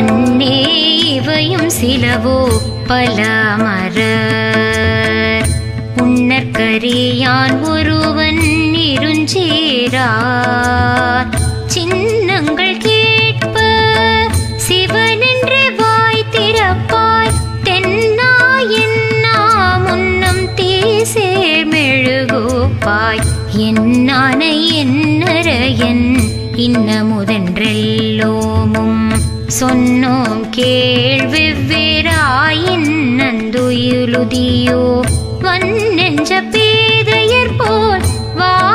அன்னே இவையும் சிலவோ பல மரர் உன்னற்கரியான் ஒருவன் இருஞ்சேரார் சின்னங்கள் கேட்ப சிவனென்று வாய் திறப்பாய். தென்னா முன்னம் தீசேர் மெழுகோப்பாய். என்னான என்னற என் இன்னமுதென்றெல்லோமும் சொன்னோம் கேள் கேள்விவ்வேறாயின் நந்துயுலுதியோ. வன்னெஞ்ச பேதையர் போல் வா